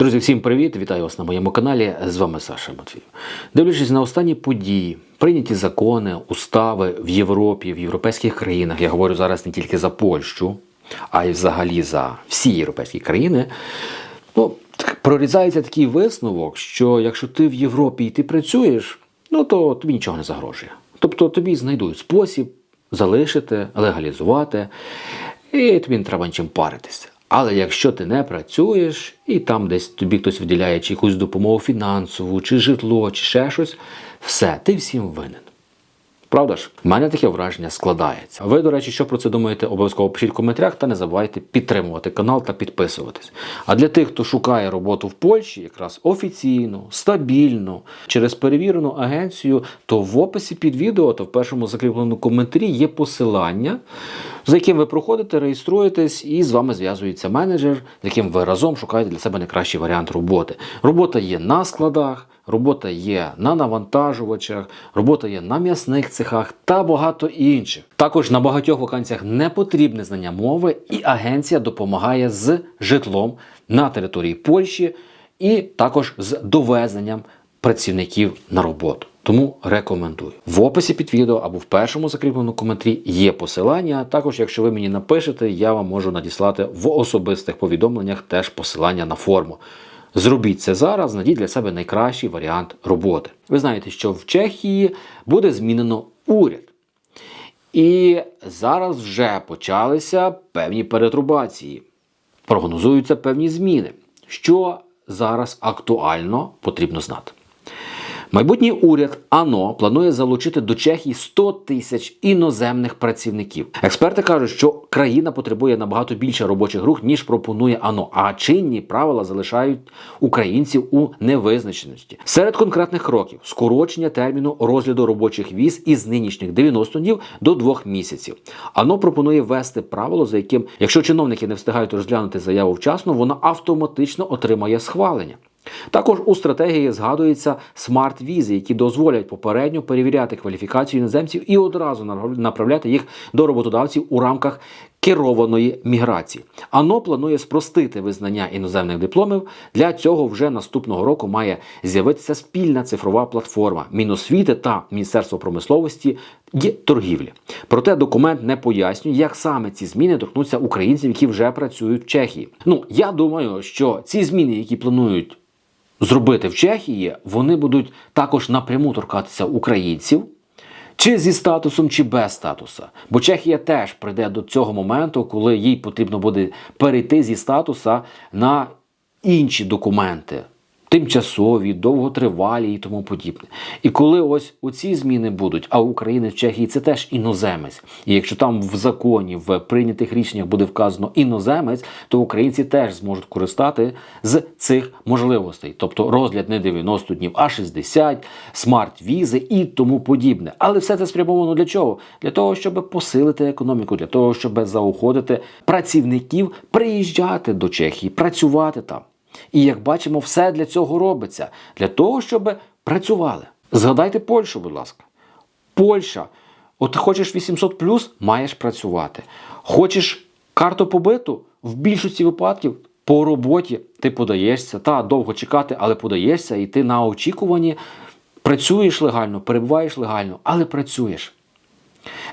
Друзі, всім привіт! Вітаю вас на моєму каналі. З вами Саша Матвій. Дивлячись на останні події, прийняті закони, устави в Європі, в європейських країнах. Я говорю зараз не тільки за Польщу, а й взагалі за всі європейські країни. Ну, прорізається такий висновок, що якщо ти в Європі і ти працюєш, ну то тобі нічого не загрожує. Тобто тобі знайдуть спосіб залишити, легалізувати, і тобі не треба нічим паритися. Але якщо ти не працюєш, і там десь тобі хтось виділяє чи якусь допомогу фінансову, чи житло, чи ще щось, все, ти всім винен. Правда ж? У мене таке враження складається. Ви, до речі, що про це думаєте, обов'язково пишіть в коментарях та не забувайте підтримувати канал та підписуватись. А для тих, хто шукає роботу в Польщі, якраз офіційно, стабільно, через перевірену агенцію, то в описі під відео та в першому закріпленому коментарі є посилання, за яким ви проходите, реєструєтесь, і з вами зв'язується менеджер, з яким ви разом шукаєте для себе найкращий варіант роботи. Робота є на складах. Робота є на навантажувачах, робота є на м'ясних цехах та багато інших. Також на багатьох вакансіях не потрібне знання мови, і агенція допомагає з житлом на території Польщі і також з довезенням працівників на роботу. Тому рекомендую. В описі під відео або в першому закріпленому коментарі є посилання. Також, якщо ви мені напишете, я вам можу надіслати в особистих повідомленнях теж посилання на форму. Зробіть це зараз, знайдіть для себе найкращий варіант роботи. Ви знаєте, що в Чехії буде змінено уряд. І зараз вже почалися певні перетрубації. Прогнозуються певні зміни. Що зараз актуально потрібно знати. Майбутній уряд АНО планує залучити до Чехії 100 тисяч іноземних працівників. Експерти кажуть, що країна потребує набагато більше робочих рук, ніж пропонує АНО. А чинні правила залишають українців у невизначеності. Серед конкретних кроків скорочення терміну розгляду робочих віз із нинішніх 90 днів до 2 місяців. АНО пропонує ввести правило, за яким, якщо чиновники не встигають розглянути заяву вчасно, вона автоматично отримає схвалення. Також у стратегії згадуються смарт-візи, які дозволять попередньо перевіряти кваліфікацію іноземців і одразу направляти їх до роботодавців у рамках керованої міграції. АНО планує спростити визнання іноземних дипломів. Для цього вже наступного року має з'явитися спільна цифрова платформа Міносвіти та Міністерство промисловості і торгівлі. Проте документ не пояснює, як саме ці зміни торкнуться українців, які вже працюють в Чехії. Ну я думаю, що ці зміни, які планують зробити в Чехії, вони будуть також напряму торкатися українців. Чи зі статусом, чи без статуса. Бо Чехія теж прийде до цього моменту, коли їй потрібно буде перейти зі статуса на інші документи, тимчасові, довготривалі і тому подібне. І коли ось оці зміни будуть, а українець в Чехії це теж іноземець. І якщо там в законі, в прийнятих рішеннях буде вказано іноземець, то українці теж зможуть користати з цих можливостей, тобто розгляд не 90 днів, а 60, смарт-візи і тому подібне. Але все це спрямовано для чого? Для того, щоб посилити економіку, для того, щоб заохотити працівників приїжджати до Чехії, працювати там. І як бачимо, все для цього робиться, для того, щоб працювали. Згадайте Польщу, будь ласка. Польща. От хочеш 800 маєш працювати. Хочеш карту побиту? В більшості випадків по роботі ти подаєшся, та довго чекати, але подаєшся, і ти на очікуванні працюєш легально, перебуваєш легально, але працюєш.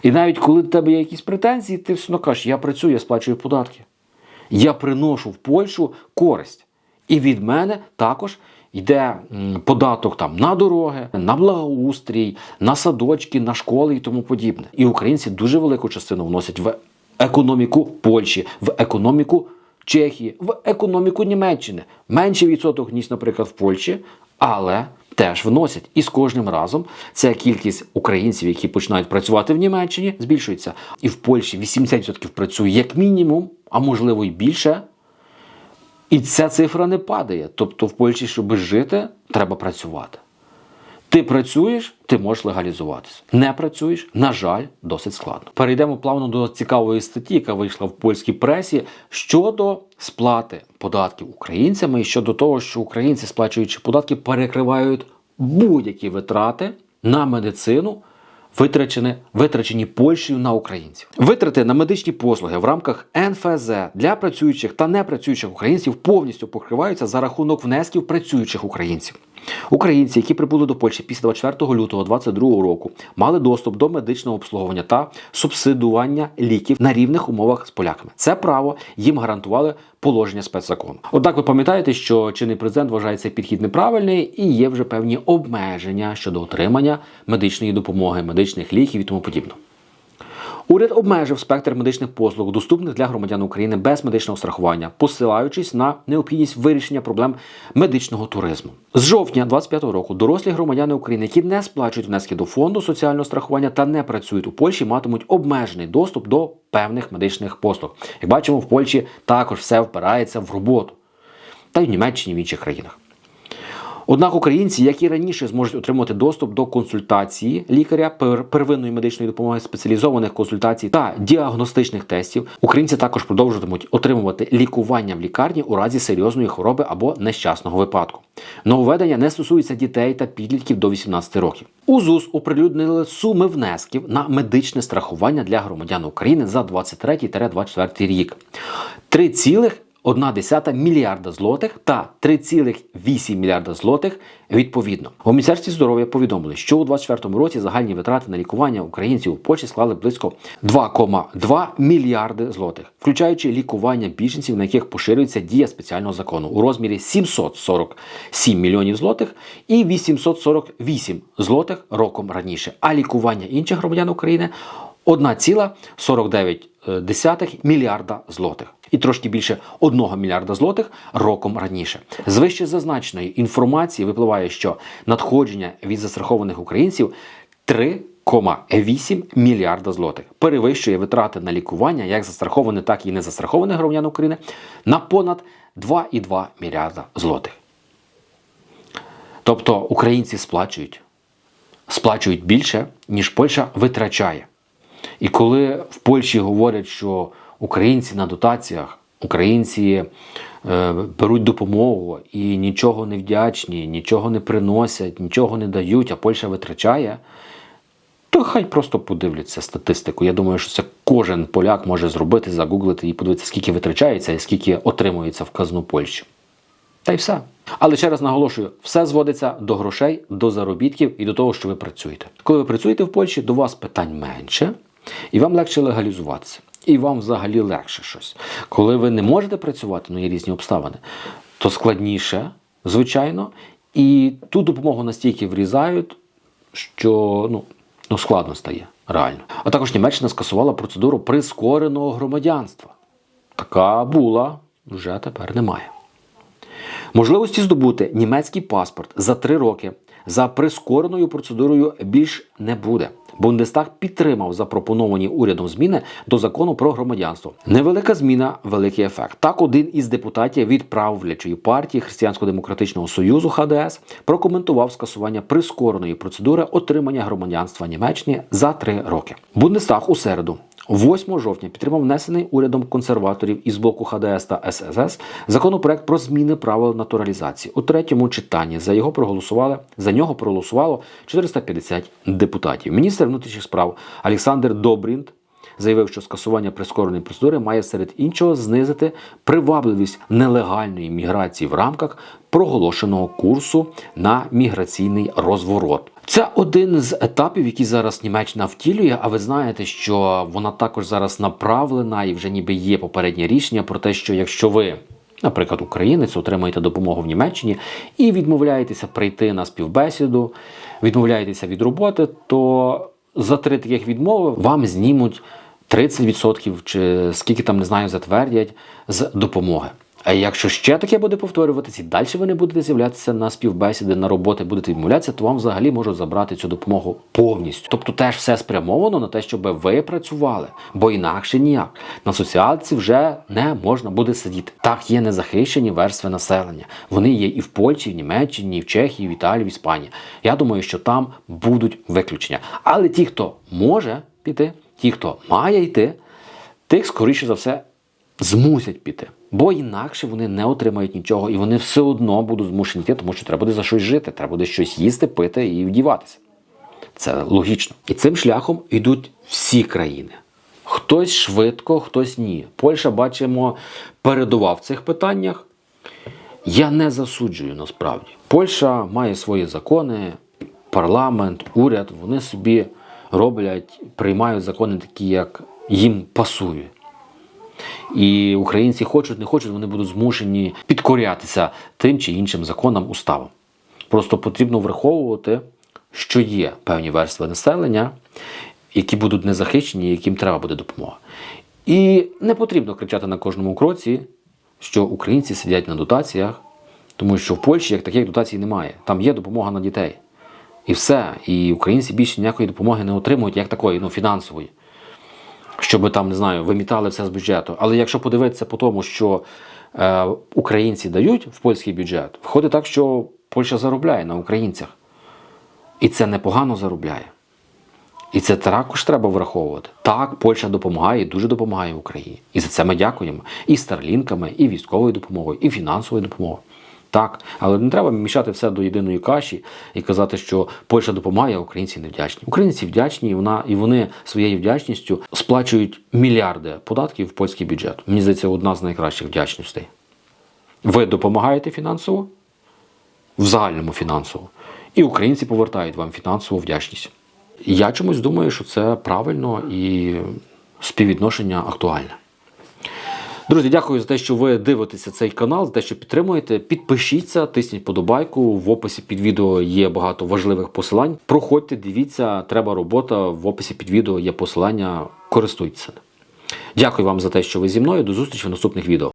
І навіть коли в тебе є якісь претензії, ти все одно кажеш, я працюю, я сплачую податки. Я приношу в Польщу користь. І від мене також йде податок там на дороги, на благоустрій, на садочки, на школи і тому подібне. І українці дуже велику частину вносять в економіку Польщі, в економіку Чехії, в економіку Німеччини. Менший відсоток, ніж, наприклад, в Польщі, але теж вносять. І з кожним разом ця кількість українців, які починають працювати в Німеччині, збільшується. І в Польщі 80% працює як мінімум, а можливо і більше. І ця цифра не падає. Тобто в Польщі, щоб жити, треба працювати. Ти працюєш, ти можеш легалізуватися. Не працюєш, на жаль, досить складно. Перейдемо плавно до цікавої статті, яка вийшла в польській пресі щодо сплати податків українцями і щодо того, що українці, сплачуючи податки, перекривають будь-які витрати на медицину витрачені, витрачені Польщею на українців. Витрати на медичні послуги в рамках НФЗ для працюючих та непрацюючих українців повністю покриваються за рахунок внесків працюючих українців. Українці, які прибули до Польщі після 24 лютого 2022 року, мали доступ до медичного обслуговування та субсидування ліків на рівних умовах з поляками. Це право їм гарантували положення спецзакону. Однак ви пам'ятаєте, що чинний президент вважає цей підхід неправильний і є вже певні обмеження щодо отримання медичної допомоги, медичних ліків і тому подібне. Уряд обмежив спектр медичних послуг, доступних для громадян України без медичного страхування, посилаючись на необхідність вирішення проблем медичного туризму. З жовтня 2025 року дорослі громадяни України, які не сплачують внески до фонду соціального страхування та не працюють у Польщі, матимуть обмежений доступ до певних медичних послуг. Як бачимо, в Польщі також все впирається в роботу, та й в Німеччині в інших країнах. Однак українці, як і раніше, зможуть отримати доступ до консультації лікаря, пер- первинної медичної допомоги, спеціалізованих консультацій та діагностичних тестів. Українці також продовжуватимуть отримувати лікування в лікарні у разі серйозної хвороби або нещасного випадку. Нововведення не стосується дітей та підлітків до 18 років. У ЗУС оприлюднили суми внесків на медичне страхування для громадян України за 23-24 рік. 3, 1,1 мільярда злотих та 3,8 мільярда злотих відповідно. У Міністерстві здоров'я повідомили, що у 2024 році загальні витрати на лікування українців у Польщі склали близько 2,2 мільярди злотих, включаючи лікування біженців, на яких поширюється дія спеціального закону у розмірі 747 мільйонів злотих і 848 злотих роком раніше. А лікування інших громадян України 1,49 мільярда злотих. І трошки більше 1 мільярда злотих роком раніше. З вище зазначеної інформації випливає, що надходження від застрахованих українців 3,8 мільярда злотих перевищує витрати на лікування як застрахованих, так і незастрахованих громадян України на понад 2,2 мільярда злотих. Тобто українці сплачують, сплачують більше, ніж Польща витрачає. І коли в Польщі говорять, що українці на дотаціях, українці е, беруть допомогу і нічого не вдячні, нічого не приносять, нічого не дають, а Польща витрачає, то хай просто подивляться статистику. Я думаю, що це кожен поляк може зробити, загуглити і подивитися, скільки витрачається і скільки отримується в казну Польщі. Та й все. Але ще раз наголошую, все зводиться до грошей, до заробітків і до того, що ви працюєте. Коли ви працюєте в Польщі, до вас питань менше, і вам легше легалізуватися. І вам взагалі легше щось. Коли ви не можете працювати, ну є різні обставини, то складніше, звичайно, і ту допомогу настільки врізають, що ну, ну складно стає реально. А також Німеччина скасувала процедуру прискореного громадянства. Така була, вже тепер немає. Можливості здобути німецький паспорт за три роки за прискореною процедурою більш не буде. Бундестаг підтримав запропоновані урядом зміни до закону про громадянство. Невелика зміна, великий ефект. Так, один із депутатів від правлячої партії Християнсько-демократичного союзу ХДС прокоментував скасування прискореної процедури отримання громадянства Німеччини за три роки. Бундестаг у середу 8 жовтня підтримав внесений урядом консерваторів із боку ХДС та ССС законопроект про зміни правил натуралізації. У третьому читанні за його проголосували за нього проголосувало 450 депутатів. Міністр внутрішніх справ Олександр Добрінт заявив, що скасування прискореної процедури має серед іншого знизити привабливість нелегальної міграції в рамках проголошеного курсу на міграційний розворот. Це один з етапів, які зараз Німеччина втілює. А ви знаєте, що вона також зараз направлена і вже ніби є попереднє рішення про те, що якщо ви, наприклад, українець, отримаєте допомогу в Німеччині і відмовляєтеся прийти на співбесіду, відмовляєтеся від роботи, то за три таких відмови вам знімуть 30% чи скільки там не знаю, затвердять з допомоги. А якщо ще таке буде повторюватися, і далі ви не будете з'являтися на співбесіди, на роботи, будете відмовлятися, то вам взагалі можуть забрати цю допомогу повністю. Тобто теж все спрямовано на те, щоб ви працювали, бо інакше ніяк. На соціалці вже не можна буде сидіти. Так, є незахищені верстви населення. Вони є і в Польщі, і в Німеччині, і в Чехії, і в Італії, в Іспанії. Я думаю, що там будуть виключення. Але ті, хто може піти, ті, хто має йти, тих, скоріше за все, змусять піти. Бо інакше вони не отримають нічого, і вони все одно будуть змушені йти, тому що треба буде за щось жити, треба буде щось їсти, пити і вдіватися. Це логічно. І цим шляхом йдуть всі країни. Хтось швидко, хтось ні. Польща, бачимо, передував в цих питаннях. Я не засуджую насправді. Польща має свої закони, парламент, уряд, вони собі роблять, приймають закони такі, як їм пасує. І українці хочуть, не хочуть, вони будуть змушені підкорятися тим чи іншим законам, уставам. Просто потрібно враховувати, що є певні верстви населення, які будуть незахищені, яким треба буде допомога. І не потрібно кричати на кожному кроці, що українці сидять на дотаціях, тому що в Польщі як таких дотацій немає. Там є допомога на дітей. І все. І українці більше ніякої допомоги не отримують, як такої, ну, фінансової. Щоб там, не знаю, вимітали все з бюджету. Але якщо подивитися по тому, що е, українці дають в польський бюджет, виходить так, що Польща заробляє на українцях. І це непогано заробляє. І це також треба враховувати. Так, Польща допомагає, дуже допомагає Україні. І за це ми дякуємо. І старлінками, і військовою допомогою, і фінансовою допомогою. Так, але не треба мішати все до єдиної каші і казати, що Польща допомагає, а українці не вдячні. Українці вдячні, і вона і вони своєю вдячністю сплачують мільярди податків в польський бюджет. Мені здається, одна з найкращих вдячностей. Ви допомагаєте фінансово, в загальному фінансово, і українці повертають вам фінансову вдячність. Я чомусь думаю, що це правильно і співвідношення актуальне. Друзі, дякую за те, що ви дивитеся цей канал, за те, що підтримуєте. Підпишіться, тисніть подобайку. В описі під відео є багато важливих посилань. Проходьте, дивіться, треба робота. В описі під відео є посилання. Користуйтеся. Дякую вам за те, що ви зі мною. До зустрічі в наступних відео.